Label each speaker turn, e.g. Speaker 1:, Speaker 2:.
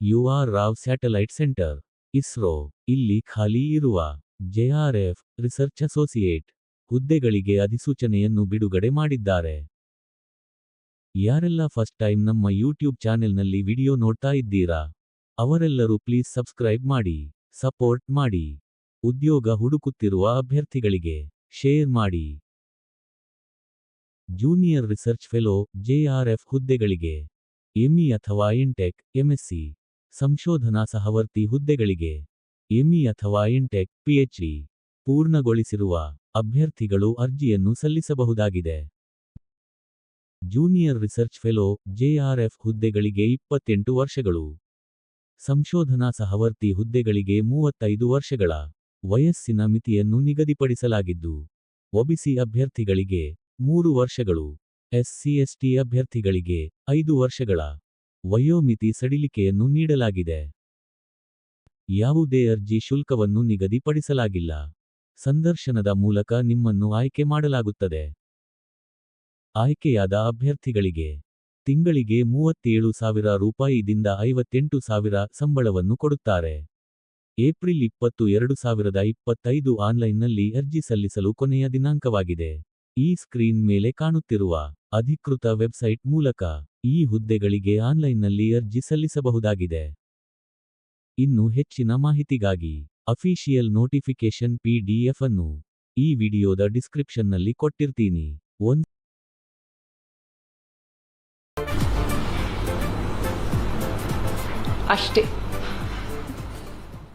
Speaker 1: U R Rao satellite centre. ISRO, ಇಲ್ಲಿ ಖಾಲಿ ಇರುವ ಜೆಆರ್ಎಫ್ ರಿಸರ್ಚ್ ಅಸೋಸಿಯೇಟ್ ಹುದ್ದೆಗಳಿಗೆ ಅಧಿಸೂಚನೆಯನ್ನು ಬಿಡುಗಡೆ ಮಾಡಿದ್ದಾರೆ. ಯಾರೆಲ್ಲ ಫಸ್ಟ್ ಟೈಮ್ ನಮ್ಮ ಯೂಟ್ಯೂಬ್ ಚಾನೆಲ್ನಲ್ಲಿ ವಿಡಿಯೋ ನೋಡ್ತಾ ಇದ್ದೀರಾ, ಅವರೆಲ್ಲರೂ ಪ್ಲೀಸ್ ಸಬ್ಸ್ಕ್ರೈಬ್ ಮಾಡಿ, ಸಪೋರ್ಟ್ ಮಾಡಿ. ಉದ್ಯೋಗ ಹುಡುಕುತ್ತಿರುವ ಅಭ್ಯರ್ಥಿಗಳಿಗೆ ಶೇರ್ ಮಾಡಿ. ಜೂನಿಯರ್ ರಿಸರ್ಚ್ ಫೆಲೋ ಜೆಆರ್ಎಫ್ ಹುದ್ದೆಗಳಿಗೆ ಎಂಇ ಅಥವಾ ಇಂಟೆಕ್ ಎಂಎಸ್ಸಿ ಸಂಶೋಧನಾ ಸಹವರ್ತಿ ಹುದ್ದೆಗಳಿಗೆ ಎಂಇ ಅಥವಾ ಇಂಟೆಕ್ ಪಿಎಚ್ಡಿ ಪೂರ್ಣಗೊಳಿಸಿರುವ ಅಭ್ಯರ್ಥಿಗಳು ಅರ್ಜಿಯನ್ನು ಸಲ್ಲಿಸಬಹುದಾಗಿದೆ. ಜೂನಿಯರ್ ರಿಸರ್ಚ್ ಫೆಲೋ ಜೆಆರ್ಎಫ್ ಹುದ್ದೆಗಳಿಗೆ ಇಪ್ಪತ್ತೆಂಟು ವರ್ಷಗಳು. ಸಂಶೋಧನಾ ಸಹವರ್ತಿ ಹುದ್ದೆಗಳಿಗೆ ಮೂವತ್ತೈದು ವರ್ಷಗಳ ವಯಸ್ಸಿನ ಮಿತಿಯನ್ನು ನಿಗದಿಪಡಿಸಲಾಗಿದ್ದು, ಒಬಿಸಿ ಅಭ್ಯರ್ಥಿಗಳಿಗೆ ಮೂರು ವರ್ಷಗಳು ಎಸ್ಸಿಎಸ್ಟಿ ಅಭ್ಯರ್ಥಿಗಳಿಗೆ ಐದು ವರ್ಷಗಳ ವಯೋಮಿತಿ ಸಡಿಲಿಕೆಯನ್ನು ನೀಡಲಾಗಿದೆ. ಯಾವುದೇ ಅರ್ಜಿ ಶುಲ್ಕವನ್ನು ನಿಗದಿಪಡಿಸಲಾಗಿಲ್ಲ. ಸಂದರ್ಶನದ ಮೂಲಕ ನಿಮ್ಮನ್ನು ಆಯ್ಕೆ ಮಾಡಲಾಗುತ್ತದೆ. ಆಯ್ಕೆಯಾದ ಅಭ್ಯರ್ಥಿಗಳಿಗೆ ತಿಂಗಳಿಗೆ ಮೂವತ್ತೇಳು ಸಾವಿರ ರೂಪಾಯಿದಿಂದ ಐವತ್ತೆಂಟು ಸಾವಿರ ಸಂಬಳವನ್ನು ಕೊಡುತ್ತಾರೆ. ಏಪ್ರಿಲ್ ಇಪ್ಪತ್ತು ಎರಡು ಸಾವಿರದ ಇಪ್ಪತ್ತೈದು ಆನ್ಲೈನ್ನಲ್ಲಿ ಅರ್ಜಿ ಸಲ್ಲಿಸಲು ಕೊನೆಯ ದಿನಾಂಕವಾಗಿದೆ. ಈ ಸ್ಕ್ರೀನ್ ಮೇಲೆ ಕಾಣುತ್ತಿರುವ ಅಧಿಕೃತ ವೆಬ್ಸೈಟ್ ಮೂಲಕ ಈ ಹುದ್ದೆಗಳಿಗೆ ಆನ್ಲೈನ್ನಲ್ಲಿ ಅರ್ಜಿ ಸಲ್ಲಿಸಬಹುದಾಗಿದೆ. ಇನ್ನು ಹೆಚ್ಚಿನ ಮಾಹಿತಿಗಾಗಿ ಅಫಿಷಿಯಲ್ ನೋಟಿಫಿಕೇಶನ್ ಪಿಡಿಎಫ್ ಅನ್ನು ಈ ವಿಡಿಯೋದ ಡಿಸ್ಕ್ರಿಪ್ಷನ್ನಲ್ಲಿ ಕೊಟ್ಟಿರ್ತೀನಿ. ಒಂದು
Speaker 2: ಅಷ್ಟೇ.